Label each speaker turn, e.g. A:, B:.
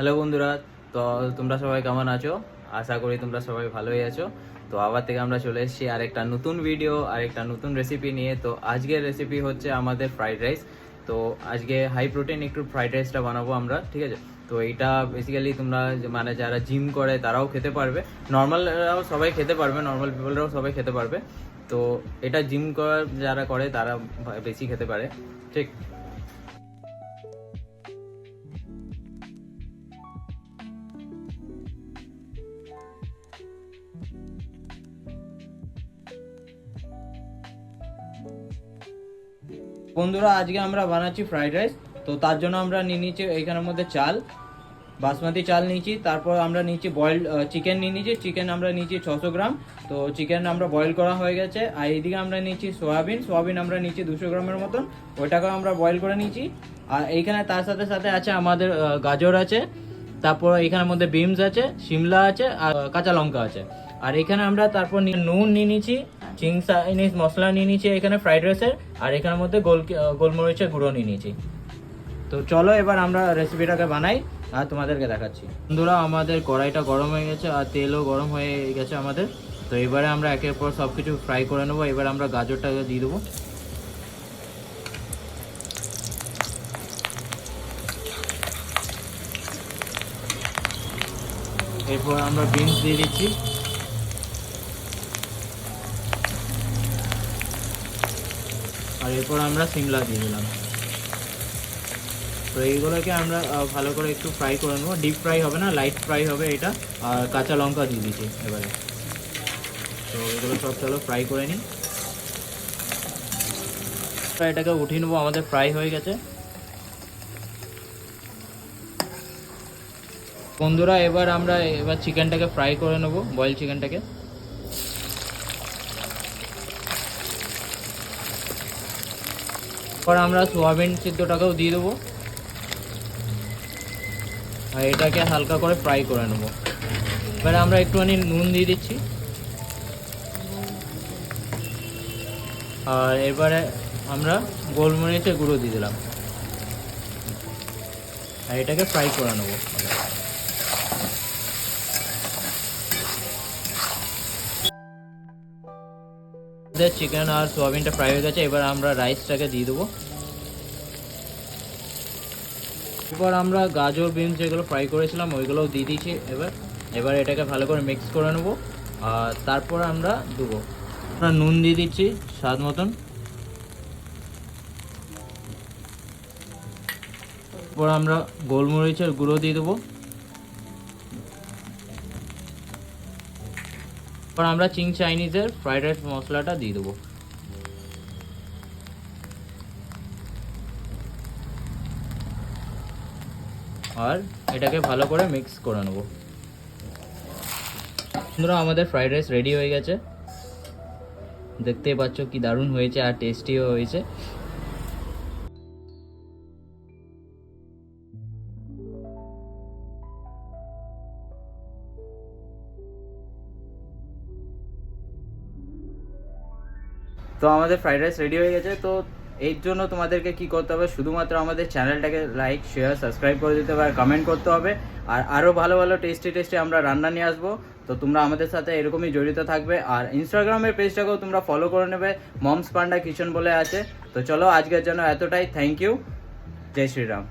A: Hello বন্ধুরা, তো তোমরা সবাই কেমন আছো? আশা করি তোমরা সবাই ভালোই আছো। তো আবার থেকে আমরা চলে এসেছি আর একটা নতুন ভিডিও আর একটা নতুন রেসিপি নিয়ে। তো আজকের রেসিপি হচ্ছে আমাদের ফ্রাইড রাইস তো আজকে হাই প্রোটিন একটু ফ্রাইড রাইসটা বানাবো আমরা, ঠিক আছে? তো এইটা বেসিক্যালি তোমরা মানে যারা জিম করে, তারাও খেতে পারবে। নর্মালরাও সবাই খেতে পারবে নর্মাল পিপলরাও সবাই খেতে পারবে। তো এটা জিম করার যারা করে, তারা বেশি খেতে পারে, ঠিক? বন্ধুরা, আজকে আমরা বানাচ্ছি ফ্রাইড রাইস তো তার জন্য আমরা নিয়ে নিচ্ছি এইখানের মধ্যে চাল, বাসমতি চাল নিয়েছি, তারপর আমরা নিচ্ছি বয়েল চিকেন নিয়ে নিয়েছি চিকেন আমরা নিয়েছি ছশো গ্রাম, তো চিকেন আমরা বয়েল করা হয়ে গেছে, আর এইদিকে আমরা নিচ্ছি সোয়াবিন সোয়াবিন আমরা নিচ্ছি দুশো গ্রামের মতন ওইটাকে আমরা বয়েল করে নিয়েছি, আর এইখানে তার সাথে সাথে আছে আমাদের গাজর আছে, তারপর এখানের মধ্যে বিমস আছে শিমলা আছে, আর কাঁচা লঙ্কা আছে, আর এখানে আমরা তারপর নুন নিয়ে নিচ্ছি চিং চাইনিজ মশলা নিয়ে নিচ্ছি এখানে ফ্রাইড রাইসের আর এখানের মধ্যে গোল গোলমরিচের গুঁড়ো নিয়ে নিয়েছি। তো চলো এবার আমরা রেসিপিটাকে বানাই, আর তোমাদেরকে দেখাচ্ছি। বন্ধুরা, আমাদের কড়াইটা গরম হয়ে গেছে, আর তেলও গরম হয়ে গেছে আমাদের। তো এবারে আমরা একের পর সব কিছু ফ্রাই করে নেব, এবার আমরা গাজরটাকে দিয়ে দেবো। এরপর আমরা বিনস দিয়ে দিচ্ছি। আর এরপর আমরা সিমলা দিয়ে দিলাম। তো এইগুলোকে আমরা ভালো করে একটু ফ্রাই করে নেব। ডিপ ফ্রাই হবে না লাইট ফ্রাই হবে এটা। আর কাঁচা লঙ্কা দিয়ে দিচ্ছি এবারে। তো এগুলো সব চলো ফ্রাই করে নিই। এটাকে উঠিয়ে নেব, আমাদের ফ্রাই হয়ে গেছে। বন্ধুরা, এবার আমরা, এবার চিকেনটাকে ফ্রাই করে নেব বয়েল চিকেনটাকে এরপর আমরা সোয়াবিন সিদ্ধটাকেও দিয়ে দেবো। আর এটাকে হালকা করে ফ্রাই করে নেব। এবারে আমরা একটুখানি নুন দিয়ে দিচ্ছি। আর এবারে আমরা গোলমরিচের গুঁড়ো দিয়ে দিলাম। আর এটাকে ফ্রাই করে নেব। চিকেন আর সোয়াবিনটা ফ্রাই হয়ে গেছে, এবার আমরা রাইসটাকে দিয়ে দেবো। এবার আমরা গাজর বিনস যেগুলো ফ্রাই করেছিলাম, ওইগুলোও দিয়ে দিয়েছি এবার। এবার এটাকে ভালো করে মিক্স করে নেব, আর তারপর আমরা দেবো। আমরা নুন দিয়ে দিচ্ছি স্বাদ মতন। এরপর আমরা গোলমরিচের গুঁড়ো দিয়ে দেবো। এরপর আমরা চিং চাইনিজের ফ্রাইড রাইস মশলাটা দিয়ে দেবো। আর এটাকে ভালো করে মিক্স করে নেব। বন্ধুরা আমাদের ফ্রাইড রাইস রেডি হয়ে গেছে। দেখতেই পাচ্ছ কি দারুণ হয়েছে আর টেস্টিও হয়েছে। তো আমাদের ফ্রাইড রাইস রেডি হয়ে গেছে, তো এর জন্য তোমাদেরকে কি করতে হবে? শুধুমাত্র আমাদের চ্যানেলটাকে লাইক শেয়ার সাবস্ক্রাইব করে দিতে হবে আর কমেন্ট করতে হবে। আর আরও ভালো ভালো টেস্টি টেস্টি আমরা রান্না নিয়ে আসব। তো তোমরা আমাদের সাথে এরকমই জড়িত থাকবে। আর ইনস্টাগ্রামের পেজটাকেও তোমরা ফলো করে নেবে। মমস পান্ডা কিচেন বলে আছে। তো চলো আজকের জন্য এতটাই। থ্যাংক ইউ জয় শ্রীরাম।